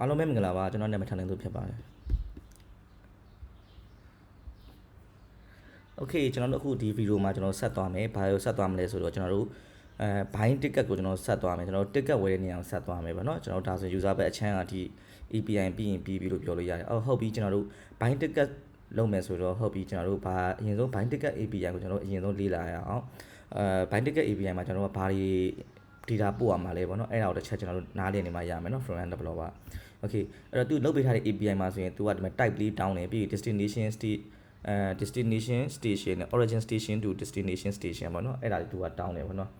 အားလုံးပဲမင်္ဂလာပါကျွန်တော်နာမည်ထန်နိုင်သူဖြစ်ပါတယ် Okay ကျွန်တော်တို့အခုဒီဗီဒီယိုမှာကျွန်တော်ဆက်သွားမယ်ဘာလို့ဆက်သွားမလဲဆိုတော့ကျွန်တော်တို့အဲဘိုင်းတစ်ကတ်ကိုကျွန်တော်ဆက်သွားမယ်ကျွန်တော်တစ်ကတ်ဝယ်တဲ့နေရာကိုဆက်သွားမယ်ဗောနော်ကျွန်တော်ဒါဆို user ဘက်အချမ်းကဒီ API ပြီးရင်ပြီးပြီလို့ပြောလို့ရတယ်အော်ဟုတ်ပြီကျွန်တော်တို့ဘိုင်းတစ်ကတ်လုပ်မယ်ဆိုတော့ဟုတ်ပြီကျွန်တော်တို့ဘာအရင်ဆုံးဘိုင်းတစ်ကတ် API ကိုကျွန်တော်တို့အရင်ဆုံးလေ့လာရအောင်အဲဘိုင်းတစ်ကတ် API မှာကျွန်တော်တို့ဘာတွေ data ပို့ရမှာလဲဗောနော်အဲ့ဒါကိုတစ်ချက်ကျွန်တော်တို့နားလည်နေမှရမယ်နော် front end developer okay အဲ့တော့သူလုတ်ပေးထားတဲ့ API မှာဆိုရင်သူကဒီမှာ type လေးတောင်းတယ်ပြီး destination state အဲ destination station နဲ့ origin station to destination station ပေါ့နော်အဲ့ဒါတွေသူကတောင်းတယ်ပေါ့နော်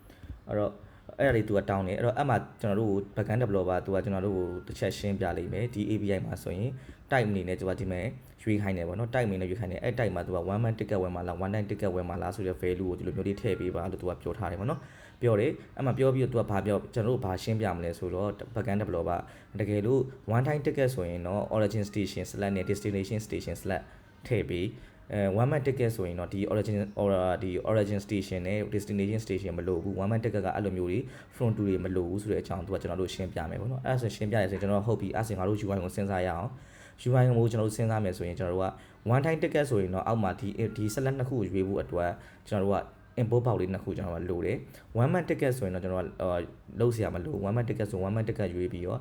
အဲ့တော့အဲ့ဒါတွေသူကတောင်းတယ်အဲ့တော့အဲ့မှာကျွန်တော်တို့ backend developer သူကကျွန်တော်တို့ကိုတစ်ချက်ရှင်းပြလိမ့်မယ်ဒီ API မှာဆိုရင် type အနေနဲ့သူကဒီမဲ့ရွေးခိုင်းတယ်ပေါ့နော် type အနေနဲ့ရွေးခိုင်းတယ်အဲ့ type မှာသူက1 man ticket ဝယ်မှာလား1 time ticket ဝယ်မှာလားဆိုတဲ့ value ကိုဒီလိုမျိုးလေးထည့်ပေးပါလို့သူကပြောထားတယ်ပေါ့နော် ပြောတယ်အဲ့မှာပြောပြီးတော့သူကဘာပြောကျွန်တော်တို့ဘာရှင်းပြမလဲဆိုတော့ backend developer တကယ်လို့ one time ticket ဆိုရင်တော့ origin station slash နဲ့ destination station slash ထည့်ပြီးအဲ one man ticket ဆိုရင်တော့ဒီ origin or ဒီ origin station နဲ့ destination station မလို့ဘူး one man ticket ကအဲ့လိုမျိုးတွေ front to တွေမလို့ဘူးဆိုတဲ့အကြောင်းသူကကျွန်တော်တို့ရှင်းပြမယ်ပေါ့နော်အဲ့ဒါဆိုရှင်းပြရဆိုကျွန်တော်ဟုတ်ပြီအဲ့ဒါဆိုငါတို့ UI ကိုစဉ်းစားရအောင် UI ကိုကျွန်တော်တို့စဉ်းစားမယ်ဆိုရင်ကျွန်တော်တို့က one time ticket ဆိုရင်တော့အောက်မှာဒီဒီ select နှစ်ခုကိုရွေးဖို့အတွက်ကျွန်တော်တို့က import box လေးနှစ်ခုကျွန်တော်ကလိုတယ် one man ticket ဆိုရင်တော့ကျွန်တော်ကလုံးเสียမလို့ one man ticket ဆို one man ticket ရွေးပြီးတော့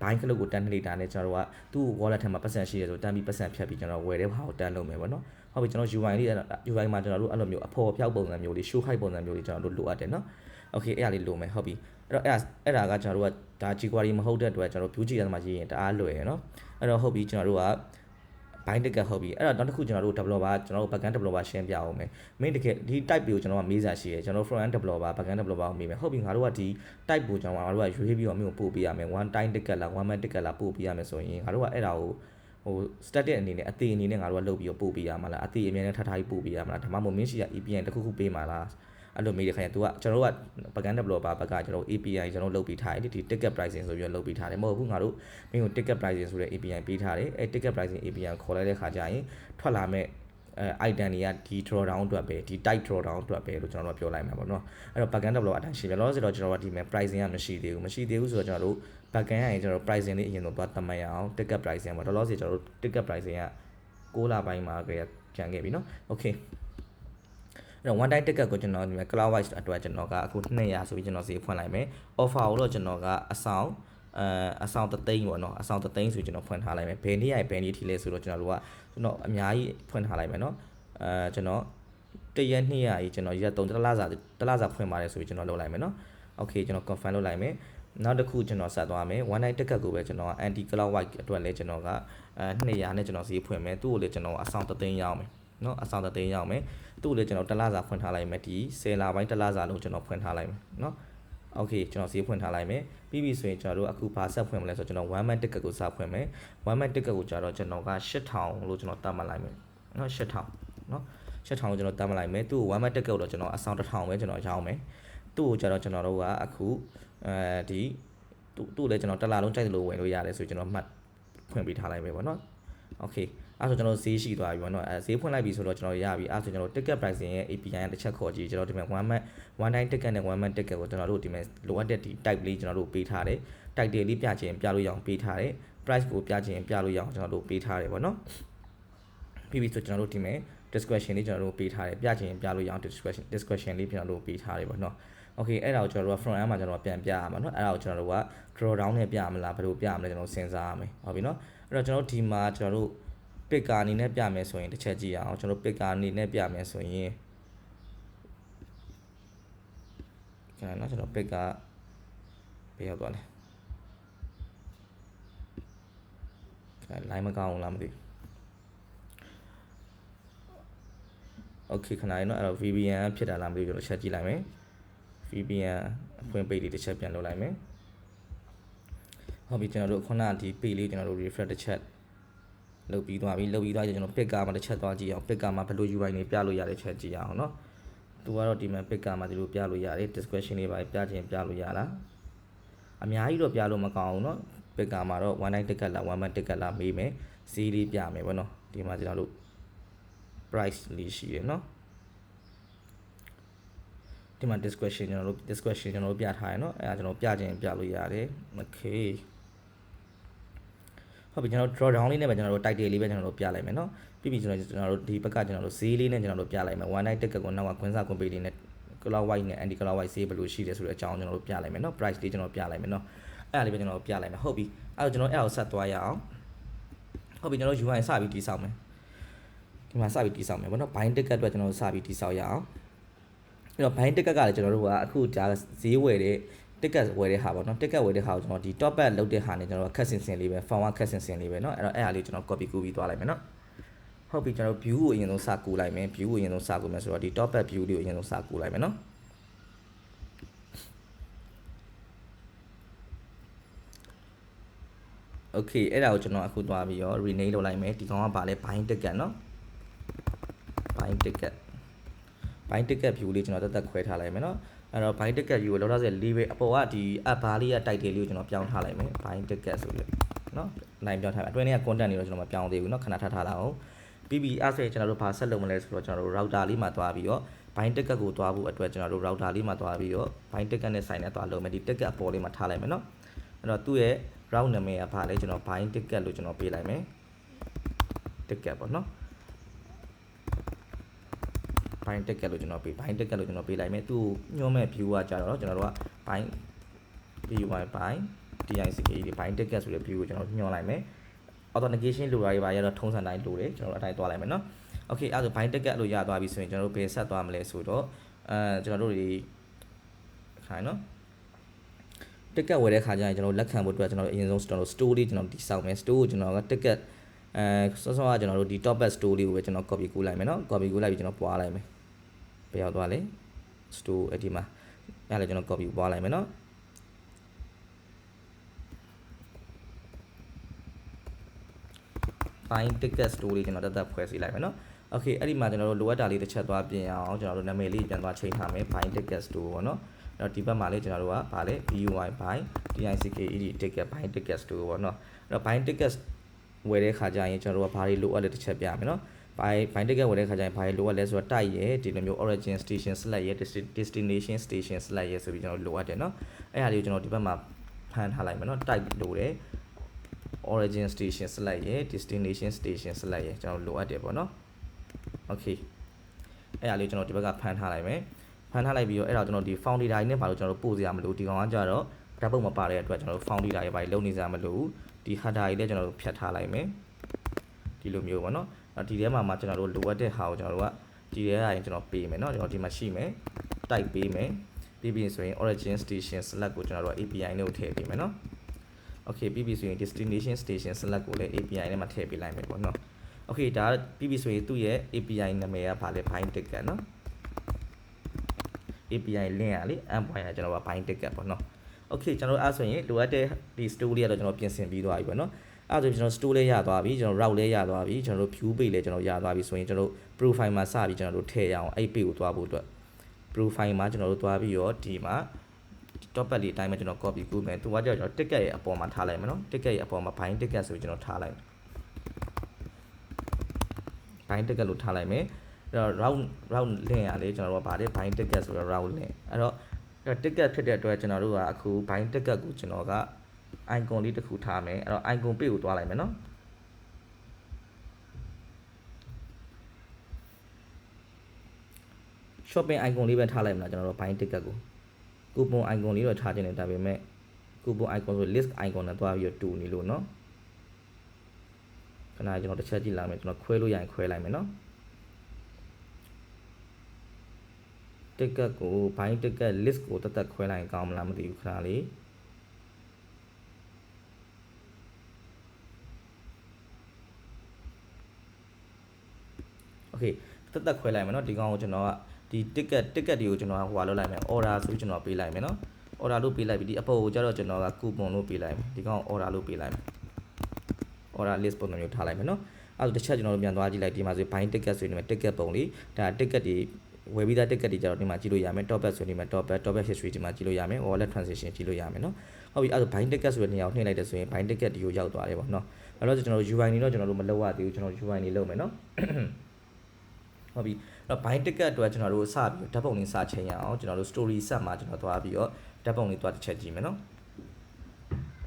ဘိုင်းကလုတ်ကိုတန်းနှိပ်တာနဲ့ကျွန်တော်တို့ကသူ့ wallet ထဲမှာပတ်စံရှိရဆိုတန်းပြီးပတ်စံဖြတ်ပြီးကျွန်တော်ဝယ်တဲ့ဘာကိုတန်းလုပ်မယ်ပေါ့နော်ဟုတ်ပြီကျွန်တော် UI လေး UI မှာကျွန်တော်တို့အဲ့လိုမျိုးအဖော်ဖျောက်ပုံစံမျိုးလေး show height ပုံစံမျိုးလေးကျွန်တော်တို့လိုအပ်တယ်နော် okay အဲ့ဒါလေးလိုမယ်ဟုတ်ပြီအဲ့တော့အဲ့ဒါအဲ့ဒါကကျွန်တော်တို့ကဒါ jQuery မဟုတ်တဲ့အတွက်ကျွန်တော်တို့ view ကြည့်ရမှာရေးရင်တအားလွယ်ရယ်နော်အဲ့တော့ဟုတ်ပြီကျွန်တော်တို့က bind ticket ဟုတ်ပြီအဲ့တော့နောက်တစ်ခုကျွန်တော်တို့ developer ကျွန်တော်တို့ backend developer ရှင်းပြအောင်မယ် main ticket ဒီ type တွေကိုကျွန်တော်ကမေးစာရှိရယ်ကျွန်တော် front end developer backend developer ကိုမေးမယ်ဟုတ်ပြီငါတို့ကဒီ type ကိုကျွန်တော်ငါတို့ကရွေးပြီးတော့မျိုးပို့ပေးရမယ် one time ticket လား one man ticket လားပို့ပေးရမယ်ဆိုရင်ငါတို့ကအဲ့ဒါကိုဟို static အနေနဲ့အသေးအနေနဲ့ငါတို့ကလုပ်ပြီးတော့ပို့ပေးရမှာလားအသေးအမြဲတမ်းထပ်ထားပြီးပို့ပေးရမှာလားဒါမှမဟုတ်မင်းရှိရ EPN တစ်ခုခုပေးမှာလား အဲ့လိုမေးတဲ့ခါကျ तू ကကျွန်တော်တို့က backend developer ဘက်ကကျွန်တော် API ကျွန်တော်လုပ်ပြီးထားတယ်ဒီ ticket pricing ဆိုပြီးတော့လုပ်ပြီးထားတယ်မဟုတ်ဘူးငါတို့မင်းကို ticket pricing ဆိုတဲ့ API ပေးထားတယ်အဲ ticket pricing API ကိုခေါ်လိုက်တဲ့ခါကျရင်ထွက်လာမဲ့အဲ item တွေကဒီ draw down အတွက်ပဲဒီ type draw down အတွက်ပဲလို့ကျွန်တော်တို့ပြောလိုက်မှာပေါ့နော်အဲ့တော့ backend developer အတိုင်းရှင်းပြလောလောဆယ်တော့ကျွန်တော်တို့ဒီမှာ pricing ကမရှိသေးဘူးမရှိသေးဘူးဆိုတော့ကျွန်တော်တို့ backend ရရင်ကျွန်တော်တို့ pricing လေးအရင်ဆုံးသွားသတ်မှတ်ရအောင် ticket pricing ပေါ့လောလောဆယ်ကျွန်တော်တို့ ticket pricing က6လပိုင်းမှာကြကျန်ခဲ့ပြီနော် okay အဲ့တော့ one time ticket ကိုကျွန်တော်ဒီမှာ cloud wise အတွက်ကျွန်တော်ကအခု200ဆိုပြီးကျွန်တော်ဈေးဖွင့်လိုက်မယ် offer ကိုတော့ကျွန်တော်ကအဆောင်အဲအဆောင်တသိန်းပေါ့နော်အဆောင်တသိန်းဆိုကျွန်တော်ဖွင့်ထားလိုက်မယ်ဘယ်နေ့ရဘယ်နေ့ထိလဲဆိုတော့ကျွန်တော်တို့ကကျွန်တော်အများကြီးဖွင့်ထားလိုက်မယ်နော်အဲကျွန်တော်တရက်နှစ်ရကြီးကျွန်တော်ရက်3တစ်လစာတစ်လစာဖွင့်ပါတယ်ဆိုပြီးကျွန်တော်လုပ်လိုက်မယ်နော် okay ကျွန်တော် confirm လုပ်လိုက်မယ်နောက်တစ်ခုကျွန်တော်ဆက်သွားမယ် one night ticket ကိုပဲကျွန်တော်က anti cloud white အတွက်လည်းကျွန်တော်ကအဲ200နဲ့ကျွန်တော်ဈေးဖွင့်မယ်သူ့ကိုလည်းကျွန်တော်အဆောင်တသိန်းရအောင်မယ်နော်အဆောင်တသိန်းရအောင်မယ် သူ့ကိုလည်းကျွန်တော်တစ်လစာဖွင့်ထားလိုက်မယ်ဒီ10လပိုင်းတစ်လစာလုံးကျွန်တော်ဖွင့်ထားလိုက်မယ်နော်โอเคကျွန်တော်ဈေးဖွင့်ထားလိုက်မယ်ပြီးပြီဆိုရင်ကျွန်တော်တို့အခုဘာဆက်ဖွင့်မလဲဆိုတော့ကျွန်တော် one man ticket ကိုစဖွင့်မယ် one man ticket ကိုကျတော့ကျွန်တော်က8000လို့ကျွန်တော်တတ်မှတ်လိုက်မယ်နော်8000နော်8000ကိုကျွန်တော်တတ်မှတ်လိုက်မယ်သူ့ one man ticket ကိုတော့ကျွန်တော်အဆောင်1000ပဲကျွန်တော်ရောင်းမယ်သူ့ကိုကျတော့ကျွန်တော်တို့ကအခုအဲဒီသူ့သူ့လည်းကျွန်တော်တစ်လလုံးကြိုက်တယ်လို့ဝင်လို့ရတယ်ဆိုကျွန်တော်မှတ်ဖွင့်ပေးထားလိုက်မယ်ပေါ့နော်โอเค အဲ့ဆိုကျွန်တော်ဈေးရှိသွားပြီပေါ့နော်အဲဈေးဖွင့်လိုက်ပြီဆိုတော့ကျွန်တော်ရပြီအဲ့ဆိုကျွန်တော် ticket pricing ရဲ့ API ကတစ်ချက်ခေါ်ကြည့်ကျွန်တော်ဒီမှာ one man one time ticket နဲ့ one man ticket ကိုကျွန်တော်တို့ဒီမှာလိုအပ်တဲ့ဒီ type လေးကျွန်တော်တို့ပေးထားတယ် type တွေလေးပြချင်ပြလို့ရအောင်ပေးထားတယ် price ကိုပြချင်ပြလို့ရအောင်ကျွန်တော်တို့ပေးထားတယ်ပေါ့နော်ပြီးပြီဆိုကျွန်တော်တို့ဒီမှာ discretion လေးကျွန်တော်တို့ပေးထားတယ်ပြချင်ပြလို့ရအောင် discretion discretion လေးကျွန်တော်တို့ပေးထားတယ်ပေါ့နော် okay အဲ့ဒါကိုကျွန်တော်တို့က front end မှာကျွန်တော်ပြန်ပြရမှာเนาะအဲ့ဒါကိုကျွန်တော်တို့က draw down နဲ့ပြမလားဘယ်လိုပြမလဲကျွန်တော်စဉ်းစားရမယ်ဟုတ်ပြီเนาะအဲ့တော့ကျွန်တော်တို့ဒီမှာကျွန်တော်တို့ ပစ်ကာအနေနဲ့ပြမယ်ဆိုရင်တစ်ချက်ကြည့်အောင်ကျွန်တော်ပစ်ကာအနေနဲ့ပြမယ်ဆိုရင်ခဏနော်ကျွန်တော်ပစ်ကာပေးရောက်သွားတယ်ခဏ line မကောင်းဘူးလားမသိဘူး okay ခဏလေးနော်အဲ့တော့ VPN ဖြစ်တာလားမသိဘူးကျွန်တော်တစ်ချက်ကြည့်လိုက်မယ် VPN အဖွင့်ပိတ်လေးတစ်ချက်ပြန်လုပ်လိုက်မယ်ဟုတ်ပြီကျွန်တော်တို့ခုနဒီ page လေးကျွန်တော်တို့ refresh တစ်ချက် လုပ်ပြီးသွားပြီလုပ်ပြီးသွားရင်ကျွန်တော် picker မှာတစ်ချက်သွားကြည့်အောင် picker မှာဘယ်လို UI တွေပြလို့ရတဲ့ချက်ကြည့်အောင်เนาะသူကတော့ဒီမှာ picker မှာဒီလိုပြလို့ရတယ် description လေးပါပြခြင်းပြလို့ရလားအများကြီးတော့ပြလို့မကောင်းဘူးเนาะ picker မှာတော့ one night ticket လား one month ticket လားမေးမယ်ဈေးလေးပြမယ်ဗောနော်ဒီမှာကျွန်တော်တို့ price လေးရှိတယ်เนาะဒီမှာ discretion ကျွန်တော်တို့ discretion ကျွန်တော်တို့ပြထားရเนาะအဲဒါကျွန်တော်ပြခြင်းပြလို့ရတယ် okay ဟုတ်ပြီကျွန်တော် draw down လေးနဲ့ပဲကျွန်တော်တို့ title လေးပဲကျွန်တော်တို့ပြလိုက်မယ်နော်ပြီးပြီကျွန်တော်ကျွန်တော်တို့ဒီဘက်ကကျွန်တော်တို့ဈေးလေးနဲ့ကျွန်တော်တို့ပြလိုက်မယ် one night ticket ကိုနောက်ကခွင်းစားကွန်ပေးလေးနဲ့ color white နဲ့ anti color white ဈေးဘယ်လိုရှိလဲဆိုတဲ့အကြောင်းကျွန်တော်တို့ပြလိုက်မယ်နော် price လေးကျွန်တော်ပြလိုက်မယ်နော်အဲ့ဒါလေးပဲကျွန်တော်တို့ပြလိုက်မယ်ဟုတ်ပြီအဲ့တော့ကျွန်တော်အဲ့ဒါကိုဆက်သွားရအောင်ဟုတ်ပြီကျွန်တော် UI စပြီးတိစောက်မယ်ဒီမှာစပြီးတိစောက်မယ်ဘောနော် bind ticket အတွက်ကျွန်တော်တို့စပြီးတိစောက်ရအောင်အဲ့တော့ bind ticket ကလည်းကျွန်တော်တို့ကအခုဒါဈေးဝယ်တဲ့ ticket ဝယ်တဲ့ဟာပေါ့နော် ticket ဝယ်တဲ့ဟာကိုကျွန်တော်ဒီ top up လုပ်တဲ့ဟာနဲ့ကျွန်တော်ခက်စင်စင်လေးပဲ form 1ခက်စင်စင်လေးပဲเนาะအဲ့တော့အဲ့ဟာလေးကျွန်တော် copy ကူးပြီးသွားလိုက်မယ်เนาะဟုတ်ပြီကျွန်တော် view ကိုအရင်ဆုံးစကူလိုက်မယ် view ကိုအရင်ဆုံးစကူမယ်ဆိုတော့ဒီ top up view လေးကိုအရင်ဆုံးစကူလိုက်မယ်เนาะ okay အဲ့ဒါကိုကျွန်တော်အခုသွားပြီးတော့ rename လုပ်လိုက်မယ်ဒီကောင်ကပါလဲ bind ticket เนาะ bind ticket bind ticket view လေးကျွန်တော်တက်တက်ခွဲထားလိုက်မယ်เนาะ အဲ့တော့ buy ticket ယူကိုလောလောဆယ်လေးပဲအပေါ်ကဒီ app bar လေးက title လေးကိုကျွန်တော်ပြောင်းထားလိုက်မယ် buy ticket ဆိုလို့နော်နိုင်ပြောင်းထားတယ်အတွင်းထဲက content တွေတော့ကျွန်တော်မပြောင်းသေးဘူးနော်ခဏထားထားလာအောင်ပြီးပြီအဲ့ဆိုရင်ကျွန်တော်တို့ဘာဆက်လုပ်မလဲဆိုတော့ကျွန်တော်တို့ router လေးမှာသွားပြီးတော့ buy ticket ကိုသွားဖို့အတွက်ကျွန်တော်တို့ router လေးမှာသွားပြီးတော့ buy ticket နဲ့ဆိုင်နဲ့သွားလုပ်မယ်ဒီ ticket အပေါ်လေးမှာထားလိုက်မယ်နော်အဲ့တော့သူ့ရဲ့ route နာမည်ကဘာလဲကျွန်တော် buy ticket လို့ကျွန်တော်ပေးလိုက်မယ် ticket ပေါ့နော် เนาะ bind ticket လို့ကျွန်တော်ပေး bind ticket လို့ကျွန်တော်ပေးလိုက်မယ်သူညွှန်းမဲ့ view ကကြတော့ကျွန်တော်တို့က bind by by DICK ဒီ bind ticket ဆိုတဲ့ view ကိုကျွန်တော်ညွှန်းလိုက်မယ် authentication လိုတာတွေပါရတော့ထုံးစံတိုင်းလိုတယ်ကျွန်တော်တို့အတိုင်းသွားလိုက်မယ်เนาะ okay အဲ့ဒါဆို bind ticket လို့ရသွားပြီဆိုရင်ကျွန်တော်တို့ဘယ်ဆက်သွားမလဲဆိုတော့အဲကျွန်တော်တို့ဒီခိုင်းเนาะ ticket ဝယ်တဲ့ခါကျရင်ကျွန်တော်လက်ခံဖို့အတွက်ကျွန်တော်အရင်ဆုံးကျွန်တော် store လေးကျွန်တော်ဒီစောက်မယ် store ကိုကျွန်တော်က ticket အဲစောစောကကျွန်တော်တို့ဒီ top up store လေးကိုပဲကျွန်တော် copy ကူးလိုက်မယ်เนาะ copy ကူးလိုက်ပြီးကျွန်တော်ပွားလိုက်မယ် ဘယ်ရောက်သွားလဲ store အဲ့ဒီမှာအဲ့ဒါကျွန်တော် copy ပွားလိုက်မယ်เนาะ find ticket store လေးကျွန်တော်တက်တက်ဖွဲ့စီလိုက်မယ်เนาะ okay အဲ့ဒီမှာကျွန်တော်တို့လိုအပ်တာလေးတစ်ချက်သွားပြင်အောင်ကျွန်တော်တို့နာမည်လေးပြန်သွားချိန်ထားမယ် find ticket store ပေါ့เนาะအဲ့တော့ဒီဘက်မှာလေးကျွန်တော်တို့ကဗာလဲ BUI by DICKED ticket buy ticket store ပေါ့နော်အဲ့တော့ buy ticket ဝယ်တဲ့ခါကျရင်ကျွန်တော်တို့ကဘာတွေလိုအပ်လဲတစ်ချက်ပြမယ် နော် buy buy ticket ဝယ်တဲ့ခါကျရင်ဘာတွေလိုအပ်လဲဆိုတော့တိုက်ရဲဒီလိုမျိုး origin station select ရဲ destination station select ရဲဆိုပြီးကျွန်တော်လိုအပ်တယ်နော်အဲ့ဟာလေးကိုကျွန်တော်ဒီဘက်မှာဖန်ထားလိုက်မယ်နော်တိုက်လိုတယ် origin station select ရဲ destination station select ရဲကျွန်တော်လိုအပ်တယ်ပေါ့နော် okay အဲ့ဒါလေးကျွန်တော်ဒီဘက်ကဖန်ထားလိုက်မယ်ဖန်ထားလိုက်ပြီးတော့အဲ့ဒါကျွန်တော်ဒီ found data နဲ့ပါလို့ကျွန်တော်တို့ပို့စရာမလိုဒီကောင်ကကြတော့ဓာတ်ပုံမပါတဲ့အတွက်ကျွန်တော်တို့ found data တွေပါလုံနေစရာမလိုဘူးဒီ header တွေလည်းကျွန်တော်တို့ဖြတ်ထားလိုက်မယ်ဒီလိုမျိုးပေါ့နော်အဲ့ ဒီထဲမှာမှကျွန်တော်တို့လိုအပ်တဲ့ဟာကိုကျွန်တော်တို့ကဒီထဲကနေကျွန်တော်ပေးမယ်เนาะကျွန်တော်ဒီမှာရှိမယ် type ပေးမယ်ပြီးပြီးဆိုရင် origin station select ကိုကျွန်တော်တို့ API နဲ့ထည့်ပေးမယ်เนาะ okay ပြီးပြီးဆိုရင် destination station select ကိုလည်း API နဲ့မှထည့်ပေးလိုက်မယ်ပေါ့เนาะ okay ဒါပြီးပြီဆိုရင်သူ့ရဲ့ API နာမည်ကဘာလဲ bind ticket เนาะ API link อ่ะလေ endpoint อ่ะကျွန်တော်က bind ticket ပေါ့เนาะ okay ကျွန်တော်အဲ့ဆိုရင်လိုအပ်တဲ့ဒီ store လေးကတော့ကျွန်တော်ပြင်ဆင်ပြီးသွားပြီပေါ့เนาะ အဲ့ဒါဆိုကျွန်တော် store လည်းရသွားပြီကျွန်တော် route လည်းရသွားပြီကျွန်တော် view page လည်းကျွန်တော်ရသွားပြီဆိုရင်ကျွန်တော် profile မှာစပြီးကျွန်တော်တို့ထည့်ရအောင်အဲ့ page ကိုသွားဖို့အတွက် profile မှာကျွန်တော်တို့သွားပြီးရောဒီမှာ top page လေးအတိုင်းမှာကျွန်တော် copy ပို့မယ်သူကကြောက်ကျွန်တော် ticket ရဲ့အပေါ်မှာထားလိုက်မယ်နော် ticket ရဲ့အပေါ်မှာ buy ticket ဆိုပြီးကျွန်တော်ထားလိုက် buy ticket လို့ထားလိုက်မယ်အဲ့တော့ round round link ရလေကျွန်တော်တို့ကဗာတယ် buy ticket ဆိုတော့ round link အဲ့တော့ ticket ဖြစ်တဲ့အတွက်ကျွန်တော်တို့ကအခု buy ticket ကိုကျွန်တော်က icon လေးတစ်ခုထားမယ်အဲ့တော့ icon page ကိုသွားလိုက်မယ်နော် shopping icon လေးပဲထားလိုက်မလားကျွန်တော်တို့ bind ticket ကို coupon icon လေးတော့ထားခြင်းတယ်ဒါပေမဲ့ coupon icon ဆို list icon နဲ့သွားပြီးတော့တူနေလို့เนาะခဏကျွန်တော်တစ်ချက်ကြည့်လိုက်မယ်ကျွန်တော်ခွဲလို့ရရင်ခွဲလိုက်မယ်เนาะ ticket ကို buy ticket list ကိုတက်တက်ခွဲလိုက်ရင်ကောင်းမလားမသိဘူးခဏလေး โอเคတက်တက်ခွဲလိုက်မယ်เนาะဒီကောင်ကိုကျွန်တော်ကဒီ ticket ticket တွေကိုကျွန်တော်ကဟိုဟာလုပ်လိုက်မယ် order ဆိုပြီးကျွန်တော်ပေးလိုက်မယ်เนาะ order လို့ပေးလိုက်ပြီးဒီအပေါ်ကိုကျတော့ကျွန်တော်က coupon လို့ပေးလိုက်မယ်ဒီကောင် order လို့ပေးလိုက်မယ် order list ပုံစံမျိုးထားလိုက်မယ်เนาะအဲ့ဒါတစ်ချက်ကျွန်တော်တို့ပြန်သွားကြည့်လိုက်ဒီမှာဆို buy ticket ဆိုရင်ဒီမှာ ticket ပုံလေးဒါ ticket တွေဝယ်ပြီးသား ticket တွေကြတော့ဒီမှာကြည့်လို့ရမယ် top up ဆိုရင်ဒီမှာ top up top up history ဒီမှာကြည့်လို့ရမယ် wallet transaction ကြည့်လို့ရမယ်เนาะဟုတ်ပြီအဲ့ဒါ buy ticket ဆိုတဲ့နေရာကိုနှိပ်လိုက်တဲ့ဆိုရင် buy ticket ဒီကိုရောက်သွားတယ်ပေါ့เนาะအဲ့တော့ကျွန်တော်တို့ UI နေတော့ကျွန်တော်တို့မလုပ်ရသေးဘူးကျွန်တော် UI နေလုပ်မယ်เนาะ ဟုတ်ပြီအဲ့တော့ buy ticket အတွက်ကျွန်တော်တို့စပြီးဓာတ်ပုံလေးစချိန်ရအောင်ကျွန်တော်တို့ story set မှာကျွန်တော်သွားပြီးတော့ဓာတ်ပုံလေးသွားတစ်ချက်ကြည့်မယ်เนาะ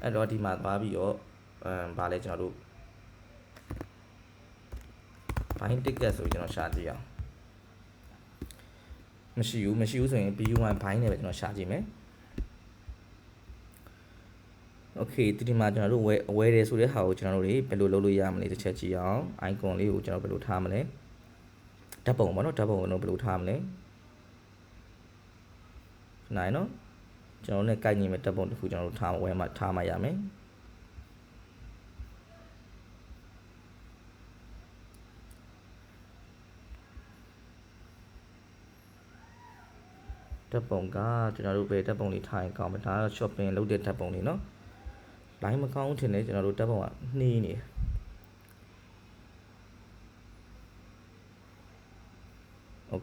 အဲ့တော့ဒီမှာသွားပြီးတော့ အမ်ဗာလဲကျွန်တော်တို့ buying ticket ဆိုကျွန်တော်ရှာကြည့်အောင်မရှိဘူးမရှိဘူးဆိုရင် BU1 buying နဲ့ပဲကျွန်တော်ရှာကြည့်မယ်โอเคဒီမှာကျွန်တော်တို့ဝယ်ဝယ်တယ်ဆိုတဲ့ဟာကိုကျွန်တော်တို့တွေဘယ်လိုလုပ်လို့ရမလဲတစ်ချက်ကြည့်အောင် icon လေးကိုကျွန်တော်ဘယ်လိုထားမလဲ ဓာတ်ပုံပေါ့နော်ဓာတ်ပုံကိုတော့ဘယ်လိုထားမလဲနိုင်နော်ကျွန်တော်တို့ ਨੇ ကိုက်ညီမဲ့ဓာတ်ပုံတစ်ခုကျွန်တော်တို့ထားဝယ်မှထားမှရမယ်ဓာတ်ပုံကကျွန်တော်တို့ဘယ်ဓာတ်ပုံလေးထားရင်ကောင်းမလဲဒါကတော့ shopping လုပ်တဲ့ဓာတ်ပုံလေးနော် line မကောင်းထင်တယ်ကျွန်တော်တို့ဓာတ်ပုံကနှီးနေတယ်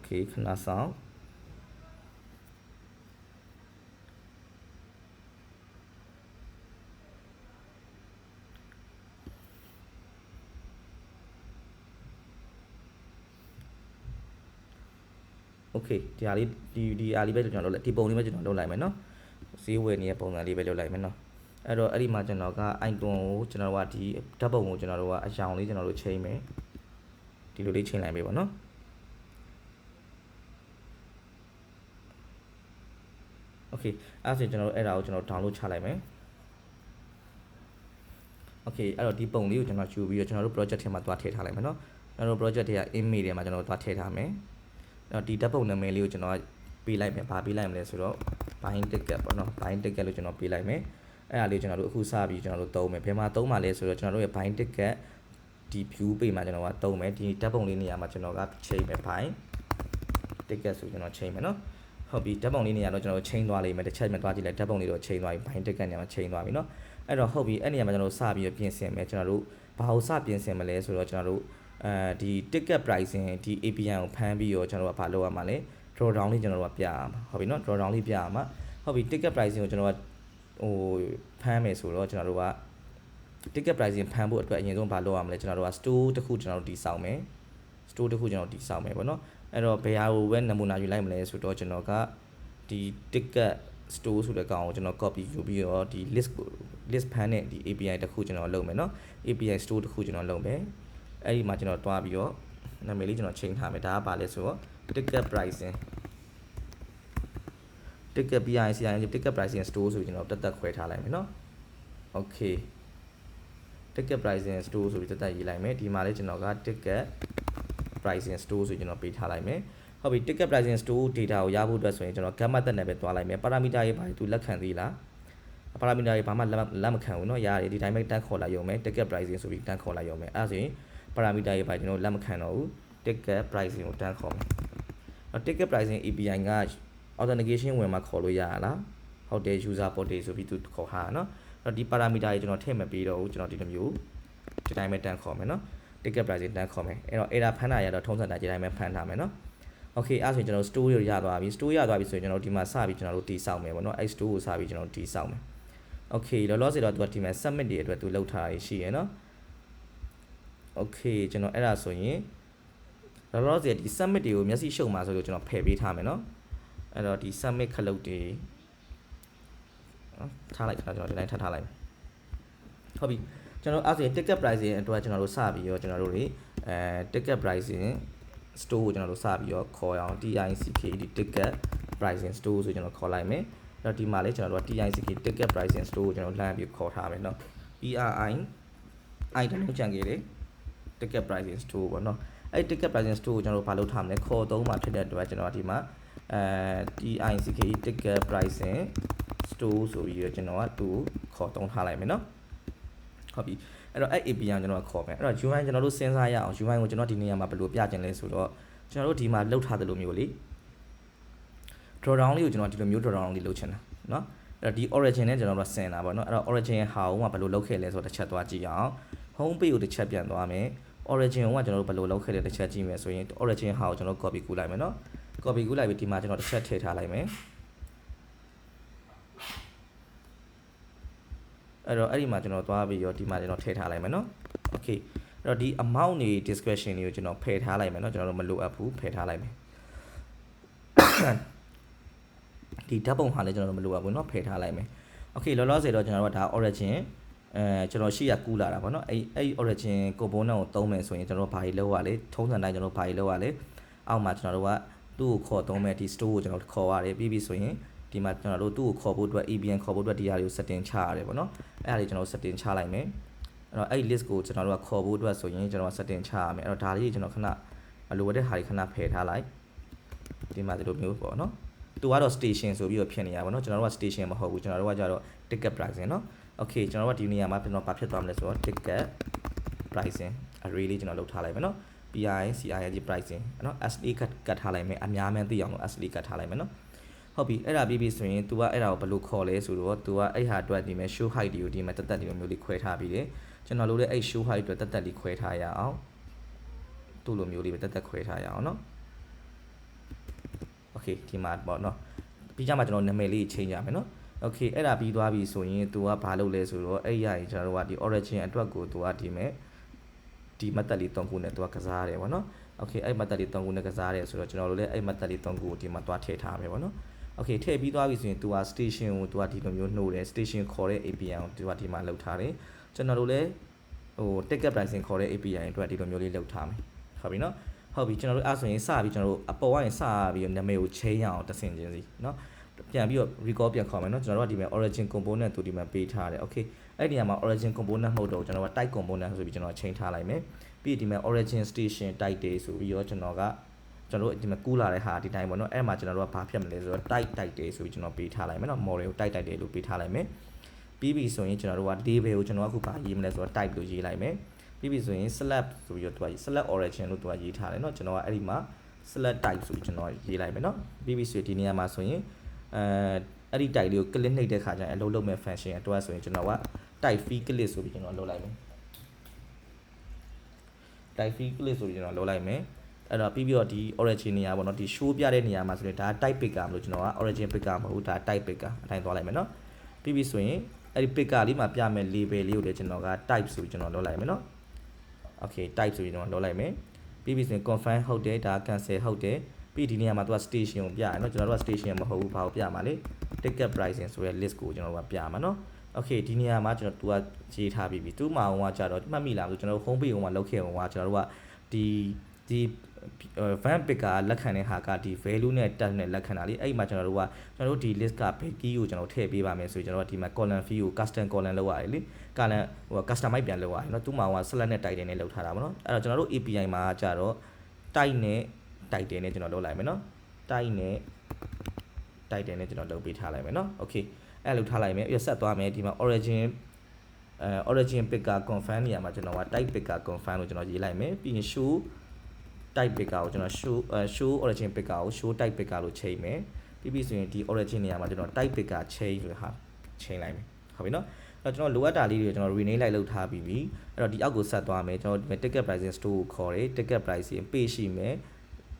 โอเคခဏဆောင်โอเคဒီဟာလေးဒီဒီဟာလေးပဲကျွန်တော်လုပ်လိုက်ဒီပုံလေးပဲကျွန်တော်လုပ်လိုက်မယ်နော်ဈေးဝယ်နေတဲ့ပုံစံလေးပဲလုပ်လိုက်မယ်နော်အဲ့တော့အဲ့ဒီမှာကျွန်တော်က icon ကိုကျွန်တော်တို့ကဒီဓာတ်ပုံကိုကျွန်တော်တို့ကအရောင်လေးကျွန်တော်တို့ချိန်မယ်ဒီလိုလေးချိန်လိုက်ပြီပေါ့နော်โอเ คအဲ့ဒါဆိုရင်ကျွန်တော်တို့အဲ့ဒါကိုကျွန်တော် download ချလိုက်မယ်โอเคအဲ့တော့ဒီပုံလေးကိုကျွန်တော်ယူပြီးတော့ကျွန်တော်တို့ project ထဲမှာသွားထည့်ထားလိုက်မယ်เนาะကျွန်တော်တို့ project ထဲက image ထဲမှာကျွန်တော်တို့သွားထည့်ထားမယ်အဲ့တော့ဒီဓာတ်ပုံနာမည်လေးကိုကျွန်တော်ပေးလိုက်မယ်ဘာပေးလိုက်မလဲဆိုတော့ buying ticket ပေါ့နော် buying ticket လို့ကျွန်တော်ပေးလိုက်မယ်အဲ့ဒါလေးကျွန်တော်တို့အခုစပြီးကျွန်တော်တို့သုံးမယ်ဘယ်မှာသုံးမှာလဲဆိုတော့ကျွန်တော်တို့ရဲ့ buying ticket ဒီ view page မှာကျွန်တော်ကသုံးမယ်ဒီဓာတ်ပုံလေးနေရာမှာကျွန်တော်ကချိန်မယ် buying ticket ဆိုကျွန်တော်ချိန်မယ်နော် ဟုတ်ပြီဓာတ်ပုံလေးနေရာတော့ကျွန်တော်ချိန်သွားလိမ့်မယ်တစ်ချက်မှသွားကြည့်လိုက်ဓာတ်ပုံလေးတော့ချိန်သွားပြီ buying ticket နေရာမှာချိန်သွားပြီနော်အဲ့တော့ဟုတ်ပြီအဲ့နေရာမှာကျွန်တော်စပြီးပြင်ဆင်မယ်ကျွန်တော်တို့ဘာလို့စပြင်ဆင်မလဲဆိုတော့ကျွန်တော်တို့အဲဒီ ticket pricing ဒီ API ကိုဖမ်းပြီးတော့ကျွန်တော်တို့ကဘာလုပ်ရမှာလဲ draw down လေးကျွန်တော်တို့ကပြရမှာဟုတ်ပြီနော် draw down လေးပြရမှာဟုတ်ပြီ ticket pricing ကိုကျွန်တော်ကဟိုဖမ်းမယ်ဆိုတော့ကျွန်တော်တို့က ticket pricing ဖမ်းဖို့အတွက်အရင်ဆုံးဘာလုပ်ရမလဲကျွန်တော်တို့က store တစ်ခုကျွန်တော်တို့တည်ဆောက်မယ် store တစ်ခုကျွန်တော်တည်ဆောက်မယ်ပေါ့နော် အဲ့တော့ဘယ်ဟာကိုပဲနမူနာယူလိုက်မလဲဆိုတော့ကျွန်တော်ကဒီ ticket store ဆိုတဲ့ကောင်ကိုကျွန်တော် copy ယူပြီးတော့ဒီ list ကို list ဖမ်းတဲ့ဒီ API တစ်ခုကျွန်တော်လုပ်မယ်နော် API store တစ်ခုကျွန်တော်လုပ်မယ်အဲ့ဒီမှာကျွန်တော်တွားပြီးတော့နာမည်လေးကျွန်တော်ချိန်ထားမယ်ဒါကဘာလဲဆိုတော့ ticket pricing ticket PICI ticket pricing store ဆိုပြီးကျွန်တော်တက်တက်ခွဲထားလိုက်မယ်နော် okay ticket pricing store ဆိုပြီးတက်တက်ရေးလိုက်မယ်ဒီမှာလေးကျွန်တော်က ticket pricing store ဆိုကျွန်တော်ပေးထားလိုက်မယ်ဟုတ်ပြီ ticket pricing store data ကိုရဖို့အတွက်ဆိုရင်ကျွန်တော် gamma တက်နဲ့ပဲတွားလိုက်မယ် parameter ရေးပါသူလက်ခံသေးလား parameter ရေးဘာမှလက်မခံဘူးเนาะရတယ်ဒီတိုင်းပဲတန်းခေါ်လိုက်ရုံပဲ ticket pricing ဆိုပြီးတန်းခေါ်လိုက်ရုံပဲအဲဒါဆိုရင် parameter ရေးပါကျွန်တော်လက်မခံတော့ဘူး ticket pricing ကိုတန်းခေါ်မယ်။ ticket pricing API က authentication ဝင်မှာခေါ်လို့ရလား။ဟုတ်တယ် user portal ဆိုပြီးသူခေါ်ဟာနော်။အဲ့တော့ဒီ parameter ကြီးကျွန်တော်ထည့်မပေးတော့ဘူးကျွန်တော်ဒီလိုမျိုးဒီတိုင်းပဲတန်းခေါ်မယ်နော်။ ticket pricing တန်းခေါ်မယ်။အဲ့တော့ error ဖမ်းတာရတော့ထုံးစံတိုင်းဒီတိုင်းပဲဖမ်းထားမယ်နော်။ Okay အဲ့ဆိုရင်ကျွန်တော် store ရရသွားပြီ store ရသွားပြီဆိုရင်ကျွန်တော်ဒီမှာစပြီးကျွန်တော်တို့တည်ဆောက်မယ်ပေါ့နော်။အဲ့ store ကိုစပြီးကျွန်တော်တည်ဆောက်မယ်။ Okay လောလောဆယ်တော့သူကဒီမှာ submit တွေအတွက်သူလောက်ထားရရှိရယ်နော်။ Okay ကျွန်တော်အဲ့ဒါဆိုရင်လောလောဆယ်ဒီ submit တွေကိုမျက်စိရှုံမှာဆိုလို့ကျွန်တော်ဖယ်ပေးထားမယ်နော်အဲ့တော့ဒီ submit ခလုတ်တွေထားလိုက်တာကျွန်တော်ဒီတိုင်းထပ်ထားလိုက်ဟုတ်ပြီ ကျွန်တော်အဲ့ဆိုရင် ticket pricing အတွက်ကျွန်တော်တို့စပြီးတော့ကျွန်တော်တို့တွေအဲ ticket pricing store ကိုကျွန်တော်တို့စပြီးတော့ခေါ်ရအောင် TICK ဒီ ticket pricing store ဆိုကျွန်တော်ခေါ်လိုက်မယ်အဲ့တော့ဒီမှာလေးကျွန်တော်တို့က TICK ticket pricing store ကိုကျွန်တော်လှမ်းပြီးခေါ်ထားမယ်เนาะ PRI i တလုံးကြံခဲ့တယ် ticket pricing store ပေါ့เนาะအဲ့ ticket pricing store ကိုကျွန်တော်တို့ဘာလုပ်ထားမလဲခေါ်သုံးမှာဖြစ်တဲ့အတွက်ကျွန်တော်ဒီမှာအဲ TICK ticket pricing store ဆိုပြီးတော့ကျွန်တော်ကသူ့ခေါ်သုံးထားလိုက်မယ်เนาะ ဟုတ်ပြီအဲ့တော့အဲ့ API ကျွန်တော်ကခေါ်မယ်အဲ့တော့ UI ကျွန်တော်တို့စဉ်းစားရအောင် UI ကိုကျွန်တော်ဒီနေရာမှာဘယ်လိုပြချင်လဲဆိုတော့ကျွန်တော်တို့ဒီမှာလှုပ်ထားသလိုမျိုးလေ draw down လေးကိုကျွန်တော်ဒီလိုမျိုး draw down လေးလုပ်ချင်တာเนาะအဲ့တော့ဒီ origin နဲ့ကျွန်တော်တို့ဆင်တာပေါ့เนาะအဲ့တော့ origin ဟာကိုကဘယ်လိုလုပ်ခဲ့လဲဆိုတော့တစ်ချက်သွားကြည့်အောင် home page ကိုတစ်ချက်ပြန်သွားမယ် origin ကကျွန်တော်တို့ဘယ်လိုလုပ်ခဲ့လဲတစ်ချက်ကြည့်မယ်ဆိုရင် origin ဟာကိုကျွန်တော် copy ကူးလိုက်မယ်เนาะ copy ကူးလိုက်ပြီးဒီမှာကျွန်တော်တစ်ချက်ထည့်ထားလိုက်မယ် အဲ့တော့အဲ့ဒီမှာကျွန်တော်သွားပြီးတော့ဒီမှာကျွန်တော်ထည့်ထားလိုက်မယ်เนาะ okay အဲ့တော့ဒီ amount တွေ discretion တွေကိုကျွန်တော်ဖယ်ထားလိုက်မယ်เนาะကျွန်တော်တို့မလိုအပ်ဘူးဖယ်ထားလိုက်မယ်ဒီဓာတ်ပုံဟာလည်းကျွန်တော်တို့မလိုအပ်ဘူးเนาะဖယ်ထားလိုက်မယ် okay လောလောဆယ်တော့ကျွန်တော်တို့ကဒါ origin အဲကျွန်တော်ရှေ့ရကူးလာတာပေါ့နော်အဲ့အဲ့ origin component ကိုသုံးမယ်ဆိုရင်ကျွန်တော်တို့ဘာကြီးလောက်ရလဲထုံးစံတိုင်းကျွန်တော်တို့ဘာကြီးလောက်ရလဲအောက်မှာကျွန်တော်တို့ကသူ့ကိုခေါ်သုံးမယ်ဒီ store ကိုကျွန်တော်ခေါ်ရတယ်ပြီးပြီဆိုရင် ဒီမှာကျွန်တော်တို့သူ့ကိုခေါ်ဖို့အတွက် EBN ခေါ်ဖို့အတွက်ဒီဟာတွေကို setting ချရတယ်ပေါ့နော်အဲ့ဒါတွေကျွန်တော် setting ချလိုက်မယ်အဲ့တော့အဲ့ list ကိုကျွန်တော်တို့ကခေါ်ဖို့အတွက်ဆိုရင်ကျွန်တော်က setting ချရမယ်အဲ့တော့ဒါလေးကျွန်တော်ခဏမလိုအပ်တဲ့ဟာတွေခဏဖယ်ထားလိုက်ဒီမှာဒီလိုမျိုးပေါ့နော်သူကတော့ station ဆိုပြီးတော့ဖြစ်နေရပါတော့ကျွန်တော်တို့က station မဟုတ်ဘူးကျွန်တော်တို့ကကြတော့ ticket pricing เนาะ okay ကျွန်တော်တို့ကဒီနေရာမှာကျွန်တော်ဘာဖြစ်သွားမလဲဆိုတော့ ticket pricing array လေးကျွန်တော်လုပ်ထားလိုက်မယ်เนาะ PI CIG pricing เนาะ SLA ကတ်ကတ်ထားလိုက်မယ်အများမှန်းသိအောင်လို့ SLA ကတ်ထားလိုက်မယ်เนาะ ဟုတ်ပြီအဲ့ဒါပြီးပြီဆိုရင် तू ကအဲ့ဒါကိုဘယ်လိုခေါ်လဲဆိုတော့ तू ကအဲ့ဟာအတွက်ဒီမဲ့ show height တွေကိုဒီမဲ့တက်တက်ဒီလိုမျိုးလေးခွဲထားပြီးတယ်ကျွန်တော်တို့လည်းအဲ့ show height အတွက်တက်တက်လေးခွဲထားရအောင်သူ့လိုမျိုးလေးပဲတက်တက်ခွဲထားရအောင်เนาะ okay ဒီမှာပေါ့เนาะပြီးကြမှာကျွန်တော်နာမည်လေးချိန်ကြမယ်เนาะ okay အဲ့ဒါပြီးသွားပြီဆိုရင် तू ကဘာလုပ်လဲဆိုတော့အဲ့ရရင်ကျွန်တော်တို့ကဒီ origin အတွက်ကို तू ကဒီမဲ့ဒီ method လေး3ခုနဲ့ तू ကကစားရတယ်ပေါ့เนาะ okay အဲ့ method လေး3ခုနဲ့ကစားရတယ်ဆိုတော့ကျွန်တော်တို့လည်းအဲ့ method လေး3ခုကိုဒီမှာသွားထည့်ထားမယ်ပေါ့เนาะ okay ထည့်ပြီးသွားပြီဆိုရင် तू က station ကို तू ကဒီလိုမျိုးနှိုးတယ် station ခေါ်တဲ့ API ကို तू ကဒီမှာလောက်ထားတယ်ကျွန်တော်တို့လည်းဟို ticket pricing ခေါ်တဲ့ API အတွက်ဒီလိုမျိုးလေးလောက်ထားမယ်ဟုတ်ပြီเนาะဟုတ်ပြီကျွန်တော်တို့အဲ့ဆိုရင်စပြီးကျွန်တော်တို့အပေါ်ကနေစပြီးနာမည်ကို change အောင်တဆင်ချင်းစီเนาะပြန်ပြီးတော့ recall ပြန်ခေါ်မယ်เนาะကျွန်တော်တို့ကဒီမှာ origin component သူဒီမှာပေးထားတယ် okay အဲ့ဒီနေရာမှာ origin component မဟုတ်တော့ကျွန်တော်က type component ဆိုပြီးကျွန်တော်ချိန်ထားလိုက်မယ်ပြီးဒီမှာ origin station type တွေဆိုပြီးတော့ကျွန်တော်က ကျွန်တော်တို့ဒီမှာကူးလာတဲ့ဟာဒီတိုင်းပေါ့เนาะအဲ့မှာကျွန်တော်တို့ကဘာဖြစ်မလဲဆိုတော့ type type တွေဆိုပြီးကျွန်တော်ပေးထားလိုက်မယ်เนาะ model ကို type type တွေလို့ပေးထားလိုက်မယ်ပြီးပြီဆိုရင်ကျွန်တော်တို့က label ကိုကျွန်တော်ကအခုဘာရေးမလဲဆိုတော့ type လို့ရေးလိုက်မယ်ပြီးပြီဆိုရင် select ဆိုပြီးတော့သူက select origin လို့သူကရေးထားတယ်เนาะကျွန်တော်ကအဲ့ဒီမှာ select type ဆိုပြီးကျွန်တော်ရေးလိုက်မယ်เนาะပြီးပြီဆိုရင်ဒီနေရာမှာဆိုရင်အဲအဲ့ဒီ type လေးကို click နှိပ်တဲ့ခါကျရင်အလုပ်လုပ်မဲ့ function အတွက်ဆိုရင်ကျွန်တော်က type fee click ဆိုပြီးကျွန်တော်လုပ်လိုက်မယ် type fee click ဆိုပြီးကျွန်တော်လုပ်လိုက်မယ် အဲ့တော့ပြီးပြီးတော့ဒီ origin နေရာပေါ့နော်ဒီ show ပြတဲ့နေရာမှာဆိုရင်ဒါ type picker မလို့ကျွန်တော်က origin picker မဟုတ်ဒါ type picker အတိုင်းသွားလိုက်မယ်နော်ပြီးပြီဆိုရင်အဲ့ဒီ picker လေးမှာပြမယ် label လေးကိုလည်းကျွန်တော်က type ဆိုပြီးကျွန်တော်လုပ်လိုက်မယ်နော် okay type ဆိုပြီးကျွန်တော်လုပ်လိုက်မယ်ပြီးပြီဆိုရင် confirm ဟုတ်တယ်ဒါ cancel ဟုတ်တယ်ပြီးဒီနေရာမှာသူက station ကိုပြရနော်ကျွန်တော်တို့က station မဟုတ်ဘူးဘာကိုပြမှာလဲ ticket pricing ဆိုတဲ့ list ကိုကျွန်တော်တို့ကပြမှာနော် okay ဒီနေရာမှာကျွန်တော်သူကရေးထားပြီးပြီသူ့မှာဟိုကကြတော့မှတ်မိလားဆိုကျွန်တော်တို့ home page ဟိုမှာလောက်ခဲ့ဟိုကကျွန်တော်တို့ကဒီဒီ van picker လက်ခံတဲ့ဟာကဒီ value နဲ့ tag နဲ့လက်ခံတာလေအဲ့ဒီမှာကျွန်တော်တို့ကကျွန်တော်တို့ဒီ list က big key ကိုကျွန်တော်ထည့်ပေးပါမယ်ဆိုရင်ကျွန်တော်တို့ဒီမှာ column fee ကို custom column လောက်ရတယ်လေ column ဟို customize ပြန်လုပ်ရတယ်เนาะသူ့မှာဟို select နဲ့ title နဲ့လောက်ထားတာပေါ့နော်အဲ့တော့ကျွန်တော်တို့ API မှာကြတော့ type နဲ့ title နဲ့ကျွန်တော်လုပ်လိုက်မယ်เนาะ type နဲ့ title နဲ့ကျွန်တော်လုပ်ပေးထားလိုက်မယ်เนาะ okay အဲ့လိုထားလိုက်မယ်ပြီးဆက်သွားမယ်ဒီမှာ origin အဲ origin picker confirm နေရာမှာကျွန်တော်က type picker confirm လို့ကျွန်တော်ရေးလိုက်မယ်ပြီးရင် show type picker ကိုကျွန်တော် show show origin picker ကို show type picker လို့ချိန်မယ်ပြီးပြီဆိုရင်ဒီ origin နေရာမှာကျွန်တော် type picker ချိန်ဆိုဟာချိန်လိုက်မယ်ဟုတ်ပြီနော်အဲ့တော့ကျွန်တော်လိုအပ်တာလေးတွေကျွန်တော် rename လိုက်လုပ်ထားပြီးပြီအဲ့တော့ဒီအောက်ကိုဆက်သွားမယ်ကျွန်တော်ဒီ ticket pricing store ကိုခေါ်တယ် ticket pricing page ရှိမယ်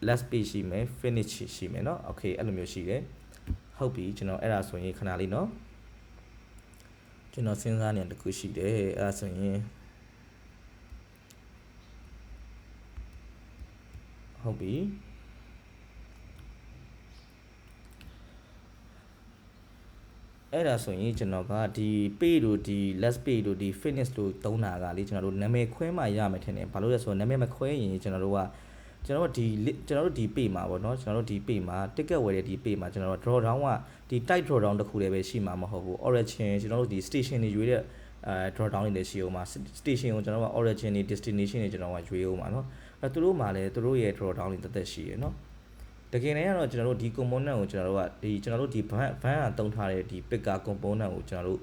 last page ရှိမယ် finish ရှိမယ်เนาะ okay အဲ့လိုမျိုးရှိတယ်ဟုတ်ပြီကျွန်တော်အဲ့ဒါဆိုရင်ခဏလေးเนาะကျွန်တော်စဉ်းစားနေတခုရှိတယ်အဲ့ဒါဆိုရင် ဟုတ်ပြီအဲ့ဒါဆိုရင်ကျွန်တော်ကဒီ pay တို့ဒီ less pay တို့ဒီ fitness တို့သုံးတာကလေကျွန်တော်တို့နာမည်ခွဲမှရမယ်ထင်တယ်ဘာလို့လဲဆိုတော့နာမည်မခွဲရင်ကျွန်တော်တို့ကကျွန်တော်တို့ဒီကျွန်တော်တို့ဒီ pay မှာပေါ့နော်ကျွန်တော်တို့ဒီ pay မှာ ticket ဝယ်တဲ့ဒီ pay မှာကျွန်တော်တို့ draw down ကဒီ tight draw down တစ်ခုတည်းပဲရှိမှာမဟုတ်ဘူး origin ကျွန်တော်တို့ဒီ station တွေရွေးတဲ့အဲ draw down တွေလည်းရှိအောင်မှာ station ကိုကျွန်တော်က origin တွေ destination တွေကျွန်တော်ကရွေးအောင်မှာနော် အဲသူတို့မှလည်းသူတို့ရဲ့ drawdown တွေတက်တက်ရှိရယ်နော်တကယ်တမ်းကတော့ကျွန်တော်တို့ဒီ component ကိုကျွန်တော်တို့ကဒီကျွန်တော်တို့ဒီ van van အသုံးထားတဲ့ဒီ picker component ကိုကျွန်တော်တို့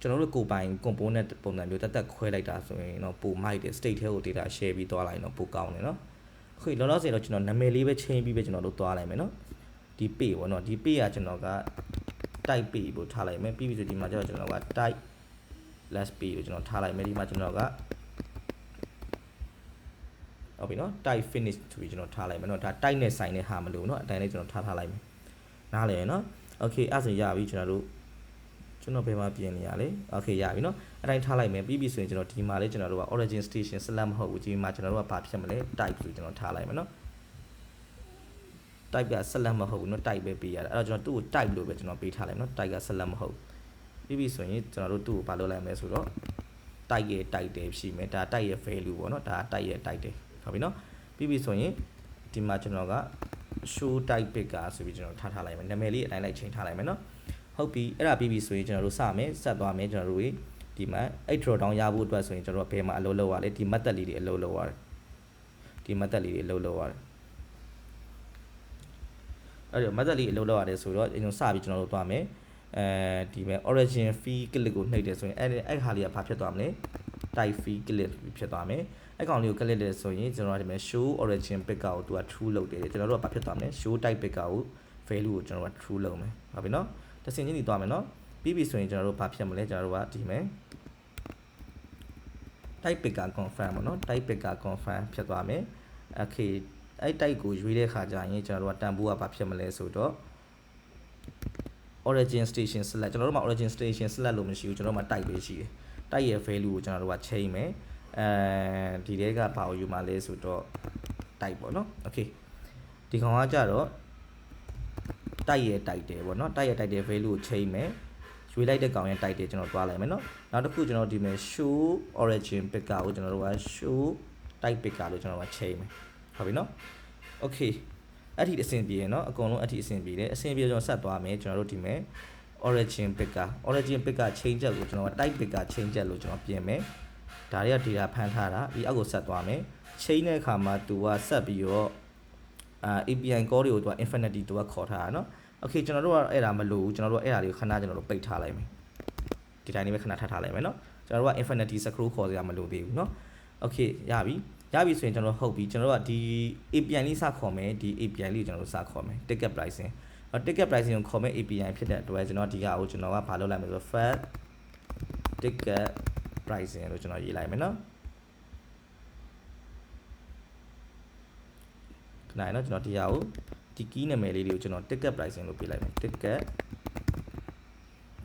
ကျွန်တော်တို့ကိုပိုင် component ပုံစံမျိုးတက်တက်ခွဲလိုက်တာဆိုရင်တော့ပိုမိုက်တယ် state ထဲကို data share ပြီးသွားလိုက်ရင်တော့ပိုကောင်းတယ်နော်အခုလောလောဆယ်တော့ကျွန်တော်နာမည်လေးပဲချိန်ပြီးပဲကျွန်တော်တို့သွားလိုက်မယ်နော်ဒီ pay ပေါ့နော်ဒီ pay ကကျွန်တော်က type pay ပို့ထားလိုက်မယ်ပြီးပြီဆိုဒီမှာကျတော့ကျွန်တော်က type less pay ကိုကျွန်တော်ထားလိုက်မယ်ဒီမှာကျွန်တော်က ဟုတ်ပြီနော် type finish ဆိုပြီးကျွန်တော်ထားလိုက်မယ်နော်ဒါ type နဲ့ဆိုင်တဲ့ဟာမလို့နော်အတိုင်းလေးကျွန်တော်ထားထားလိုက်မယ်နားလည်ရနော် okay အဲ့ဆိုရပြီကျွန်တော်တို့ကျွန်တော်ဘယ်မှာပြင်နေရလဲ okay ရပြီနော်အတိုင်းထားလိုက်မယ်ပြီးပြီဆိုရင်ကျွန်တော်ဒီမှာလေးကျွန်တော်တို့က origin station select မဟုတ်ဘူးဒီမှာကျွန်တော်တို့ကဘာဖြစ်မလဲ type ဆိုကျွန်တော်ထားလိုက်မယ်နော် type က select မဟုတ်ဘူးเนาะ type ပဲပေးရတယ်အဲ့တော့ကျွန်တော်သူ့ကို type လို့ပဲကျွန်တော်ပေးထားလိုက်เนาะ type က select မဟုတ် ပြီးပြီဆိုရင်ကျွန်တော်တို့သူ့ကိုဘာလုပ်လိုက်မလဲဆိုတော့တိုက်ရဲ့တိုက်တယ်ရှိမယ်ဒါတိုက်ရဲ့ value ပေါ့နော်ဒါတိုက်ရဲ့တိုက်တယ် ဟုတ်ပြီနော်ပြီးပြီဆိုရင်ဒီမှာကျွန်တော်က show type picker ဆိုပြီးကျွန်တော်ထားထားလိုက်မယ်နာမည်လေးအတိုင်းလိုက်ချိန်ထားလိုက်မယ်နော်ဟုတ်ပြီအဲ့ဒါပြီးပြီဆိုရင်ကျွန်တော်တို့စမယ်ဆက်သွားမယ်ကျွန်တော်တို့ဒီမှာအဲ့ draw down ရဖို့အတွက်ဆိုရင်ကျွန်တော်တို့ဘယ်မှာအလုပ်လုပ်ရလဲဒီ method လေးတွေအလုပ်လုပ်ရတယ်ဒီ method လေးတွေအလုပ်လုပ်ရတယ်အဲ့တော့ method လေးအလုပ်လုပ်ရတယ်ဆိုတော့ကျွန်တော်စပြီးကျွန်တော်တို့သွားမယ်အဲဒီမဲ့ origin fee click ကိုနှိပ်တယ်ဆိုရင်အဲ့အဲ့ဟာလေးကဘာဖြစ်သွားမလဲ type fee click ဖြစ်သွားမယ် အဲ့ကောင်လေးကို click တယ်ဆိုရင်ကျွန်တော်ကဒီမဲ့ show origin picker ကိုသူက true လုပ်တယ်ကျွန်တော်တို့ကဘာဖြစ်သွားမလဲ show type picker ကို value ကိုကျွန်တော်က true လုပ်မယ်ဟုတ်ပြီနော်တစ်စင်ချင်းညီသွားမယ်နော်ပြီးပြီဆိုရင်ကျွန်တော်တို့ဘာဖြစ်မလဲကျွန်တော်တို့ကဒီမဲ့ type picker confirm ပေါ့နော် type picker confirm ဖြစ်သွားမယ် okay အဲ့ type ကိုရွေးတဲ့ခါကျရင်ကျွန်တော်တို့ကတန်ဖိုးကဘာဖြစ်မလဲဆိုတော့ origin station select ကျွန်တော်တို့မှာ origin station select လို့မရှိဘူးကျွန်တော်တို့မှာ type ပဲရှိတယ် type ရဲ့ value ကိုကျွန်တော်တို့ကချိန်မယ် အဲဒီတဲကဘာကိုယူမှာလဲဆိုတော့ type ပေါ့နော် okay ဒီကောင်ကကြတော့ type ရဲ့ type တယ်ပေါ့နော် type ရဲ့ type တဲ့ value ကိုချိန်မယ်ရွေးလိုက်တဲ့ကောင်ရဲ့ type တယ်ကျွန်တော်တွားလိုက်မယ်နော်နောက်တစ်ခုကျွန်တော်ဒီမဲ့ show origin picker ကိုကျွန်တော်တို့က show type picker လို့ကျွန်တော်ကချိန်မယ်ဟုတ်ပြီနော် okay အဲ့ဒီအဆင်ပြေရเนาะအကုန်လုံးအဲ့ဒီအဆင်ပြေတယ်အဆင်ပြေကျွန်တော်ဆက်သွားမယ်ကျွန်တော်တို့ဒီမဲ့ origin picker origin picker change ချက်ကိုကျွန်တော် type picker change ချက်လို့ကျွန်တော်ပြင်မယ် ဒါတွေက data ဖမ်းထားတာဒီအောက်ကိုဆက်သွားမယ် chain တဲ့အခါမှာ तू ကဆက်ပြီးတော့အာ API call တွေကို तू က infinity သူကခေါ်ထားတာเนาะ okay ကျွန်တော်တို့ကအဲ့ဒါမလို့ဘူးကျွန်တော်တို့ကအဲ့ဒါတွေကိုခဏကျွန်တော်တို့ပိတ်ထားလိုက်မယ်ဒီတိုင်းလေးပဲခဏထားထားလိုက်မယ်เนาะကျွန်တော်တို့က infinity scroll ခေါ်စရာမလိုသေးဘူးเนาะ okay ရပြီရပြီဆိုရင်ကျွန်တော်ဟုတ်ပြီကျွန်တော်တို့ကဒီ API လေးစခေါ်မယ်ဒီ API လေးကိုကျွန်တော်တို့စခေါ်မယ် ticket pricing တော့ ticket pricing ကိုခေါ်မဲ့ API ဖြစ်တဲ့အတွက်ကျွန်တော်ဒီကကိုကျွန်တော်ကဘာလုပ်လိုက်မလဲဆိုတော့ fat ticket pricing လို့ကျွန်တော်ရေးလိုက်မယ်နော်ခဏရနော်ကျွန်တော်ဒီဟာကိုဒီ key နာမည်လေးတွေကိုကျွန်တော် ticket pricing လို့ပေးလိုက်မယ် ticket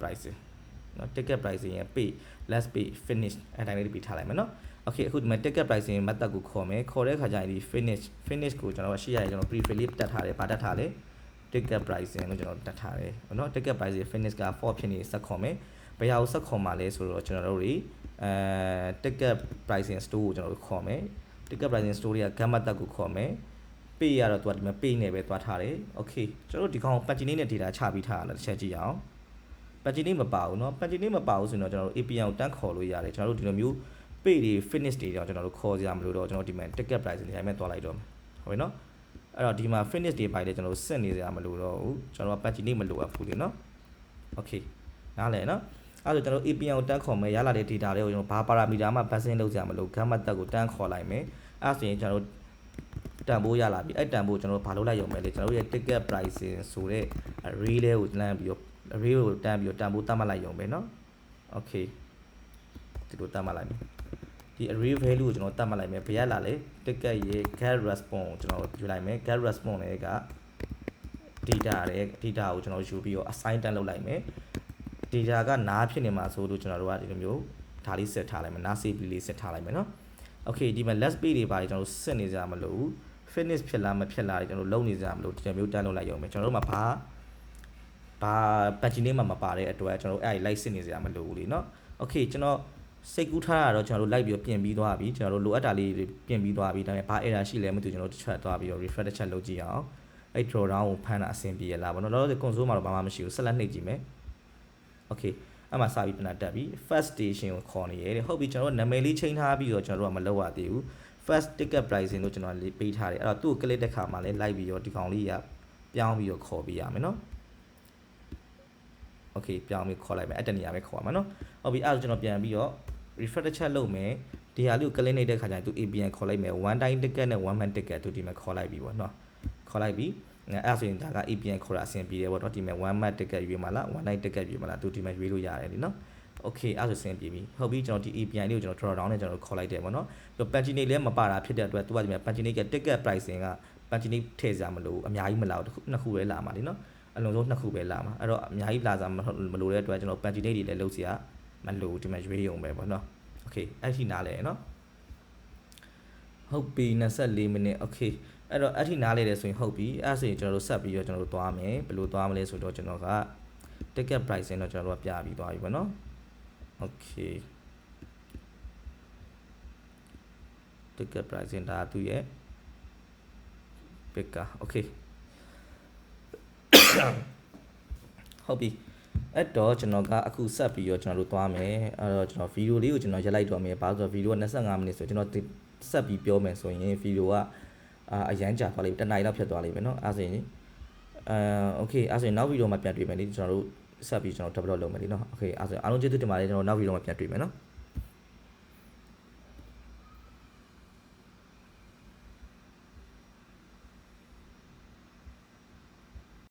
pricing နော် ticket pricing ရဲ့ pay last pay finish အဲ့တိုင်းလေးတွေပြထားလိုက်မယ်နော် okay အခုဒီမှာ ticket pricing method ကိုခေါ်မယ်ခေါ်တဲ့အခါကျရင်ဒီ finish finish ကိုကျွန်တော်ကရှေ့ရရင်ကျွန်တော် prefill လေးတက်ထားတယ်ဗာတက်ထားတယ် ticket pricing လို့ကျွန်တော်တက်ထားတယ်နော် ticket pricing finish က4ဖြစ်နေစက်ခေါ်မယ် ဘယ်ဟာကိုဆက်ခေါ်မှာလဲဆိုတော့ကျွန်တော်တို့တွေအဲ ticket pricing store ကိုကျွန်တော်တို့ခေါ်မယ် ticket pricing store တွေက gamma tag ကိုခေါ်မယ် pay ရတော့သူကဒီမှာ pay နဲ့ပဲသွားထားတယ် okay ကျွန်တော်တို့ဒီကောင် pagine နဲ့ data ချပြီးထားတာတစ်ချက်ကြည့်အောင် pagine မပါဘူးเนาะ pagine မပါဘူးဆိုတော့ကျွန်တော်တို့ API ကိုတန်းခေါ်လို့ရတယ်ကျွန်တော်တို့ဒီလိုမျိုး pay တွေ finish တွေတော့ကျွန်တော်တို့ခေါ်ကြရမလို့တော့ကျွန်တော်ဒီမှာ ticket pricing တွေတိုင်းမဲ့သွားလိုက်တော့ဟုတ်ပြီเนาะအဲ့တော့ဒီမှာ finish တွေပိုင်းလည်းကျွန်တော်တို့ဆက်နေကြမလို့တော့ဘူးကျွန်တော်က patch နေမလို့အပ်ဘူးလေเนาะ okay နားလည်နော် အဲ့တော့ကျွန်တော် API ကိုတန်းခေါ်မယ်ရလာတဲ့ data တွေကိုကျွန်တော်ဘာ parameter မှ passing လုပ်ကြမလို့ gamma tag ကိုတန်းခေါ်လိုက်မယ်အဲ့ဆိုရင်ကျွန်တော်တို့တန်ဖိုးရလာပြီအဲ့တန်ဖိုးကျွန်တော်တို့ဘာလုပ်လိုက်ရုံပဲလေကျွန်တော်တို့ရဲ့ ticket pricing ဆိုတဲ့ array လေးကိုလမ်းပြီးတော့ array ကိုတန်းပြီးတော့တန်ဖိုးတတ်မှတ်လိုက်ရုံပဲเนาะ okay ဒီလိုတတ်မှတ်လိုက်မယ်ဒီ array value ကိုကျွန်တော်တတ်မှတ်လိုက်မယ်ဘယ်ရလာလဲ ticket ရဲ့ get response ကိုကျွန်တော်ယူလိုက်မယ် get response တွေက data ရဲ့ data ကိုကျွန်တော်ယူပြီးတော့ assign တက်လုပ်လိုက်မယ် data ကနားဖြစ်နေမှာဆိုလို့ကျွန်တော်တို့ကဒီလိုမျိုးဒါလေးစစ်ထားလိုက်မယ်နား CP လေးစစ်ထားလိုက်မယ်နော် okay ဒီမှာ less pay တွေပါလေကျွန်တော်တို့စစ်နေကြမလို့ fitness ဖြစ်လားမဖြစ်လားကျွန်တော်တို့လုံနေကြမလို့ဒီလိုမျိုးတန်းလုံးလိုက်ရုံပဲကျွန်တော်တို့မှာဘာဘာ patching လေးမှမပါတဲ့အတွက်ကျွန်တော်တို့အဲ့လိုက်စစ်နေကြမလို့လေနော် okay ကျွန်တော်စိတ်ကူးထားတာတော့ကျွန်တော်တို့လိုက်ပြီးပြင်ပြီးသွားပြီကျွန်တော်တို့လိုအပ်တာလေးပြင်ပြီးသွားပြီဒါပေမဲ့ဘာ error ရှိလဲမသိကျွန်တော်တို့တစ်ချက်သွားပြီးတော့ refresh တစ်ချက်လုပ်ကြည့်အောင်အဲ့ drawdown ကိုဖမ်းတာအဆင်ပြေရလားဗောနော်လောလောဆယ် console မှာတော့ဘာမှမရှိဘူးဆက်လက်နှိပ်ကြည့်မယ် okay အဲ့မှာစပြီးပြန်တက်ပြီ first station ကိုခေါ်နေရတယ်ဟုတ်ပြီကျွန်တော်တို့နာမည်လေးချိန်ထားပြီးတော့ကျွန်တော်တို့ကမလုပ်ရသေးဘူး first ticket pricing လို့ကျွန်တော်လေးပေးထားတယ်အဲ့တော့သူ့ကို click တဲ့ခါမှာလည်းလိုက်ပြီးတော့ဒီကောင်လေးကပြောင်းပြီးတော့ခေါ်ပေးရမယ်နော် okay ပြောင်းပြီးခေါ်လိုက်မယ်အဲ့တနေရာပဲခေါ်ရမှာနော်ဟုတ်ပြီအဲ့ဒါကျွန်တော်ပြန်ပြီးတော့ refresh တစ်ချက်လုပ်မယ်ဒီဟာလေးကို click နေတဲ့ခါကျရင်သူ APN ခေါ်လိုက်မယ် one time ticket နဲ့ one man ticket သူဒီမှာခေါ်လိုက်ပြီပေါ့နော်ခေါ်လိုက်ပြီ အဲ့ဒါဆိုရင်ဒါက APN ခေါ်တာအဆင်ပြေတယ်ပေါ့နော်ဒီမှာ one man ticket ရွေးမှာလား one night ticket ရွေးမှာလားသူဒီမှာရွေးလို့ရတယ်လीနော် okay အဲ့ဒါဆိုအဆင်ပြေပြီဟုတ်ပြီကျွန်တော်ဒီ API လေးကိုကျွန်တော် draw down နဲ့ကျွန်တော်ခေါ်လိုက်တယ်ပေါ့နော်ပြီးတော့ paginate လည်းမပါတာဖြစ်တဲ့အတွက်သူကဒီမှာ paginate က ticket pricing က paginate ထည့်စရာမလိုဘူးအများကြီးမလာဘူးတစ်ခုနှစ်ခုပဲလာမှာလीနော်အလုံးစုံနှစ်ခုပဲလာမှာအဲ့တော့အများကြီးလာစားမလိုတဲ့အတွက်ကျွန်တော် paginate တွေလည်းလုပ်စရာမလိုဘူးဒီမှာရွေးရုံပဲပေါ့နော် okay အဲ့ဒီနားလဲနော်ဟုတ်ပြီ24မိနစ် okay အဲ့တော့အဲ့ဒီနားလေတယ်ဆိုရင်ဟုတ်ပြီအဲ့ဆိုရင်ကျွန်တော်တို့ဆက်ပြီးတော့ကျွန်တော်တို့သွားမယ်ဘယ်လိုသွားမလဲဆိုတော့ကျွန်တော်က ticket pricing တော့ကျွန်တော်တို့ကပြပြီးသွားပြီပေါ့နော် okay ticket pricing ဒါသူရဲ့ picker okay ဟုတ်ပြီအဲ့တော့ကျွန်တော်ကအခုဆက်ပြီးတော့ကျွန်တော်တို့သွားမယ်အဲ့တော့ကျွန်တော်ဗီဒီယိုလေးကိုကျွန်တော်ရက်လိုက်တော့မယ်ဘာလို့ဆိုတော့ဗီဒီယိုက25မိနစ်ဆိုကျွန်တော်ဆက်ပြီးပြောမယ်ဆိုရင်ဗီဒီယိုက အာအရန်ကြာသွားလိမ့်မယ်တစ်နာရီလောက်ဖြစ်သွားလိမ့်မယ်เนาะအဲ့ဒါဆိုရင်အဲโอเคအဲ့ဒါဆိုရင်နောက်ဗီဒီယိုမှာပြန်တွေ့မယ်လေကျွန်တော်တို့ဆက်ပြီးကျွန်တော် develop လုပ်မယ်လေเนาะโอเคအဲ့ဒါဆိုရင်အားလုံးကျေးဇူးတင်ပါတယ်ကျွန်တော်နောက်ဗီဒီယိုမှာပြန်တွေ့မယ်เนาะ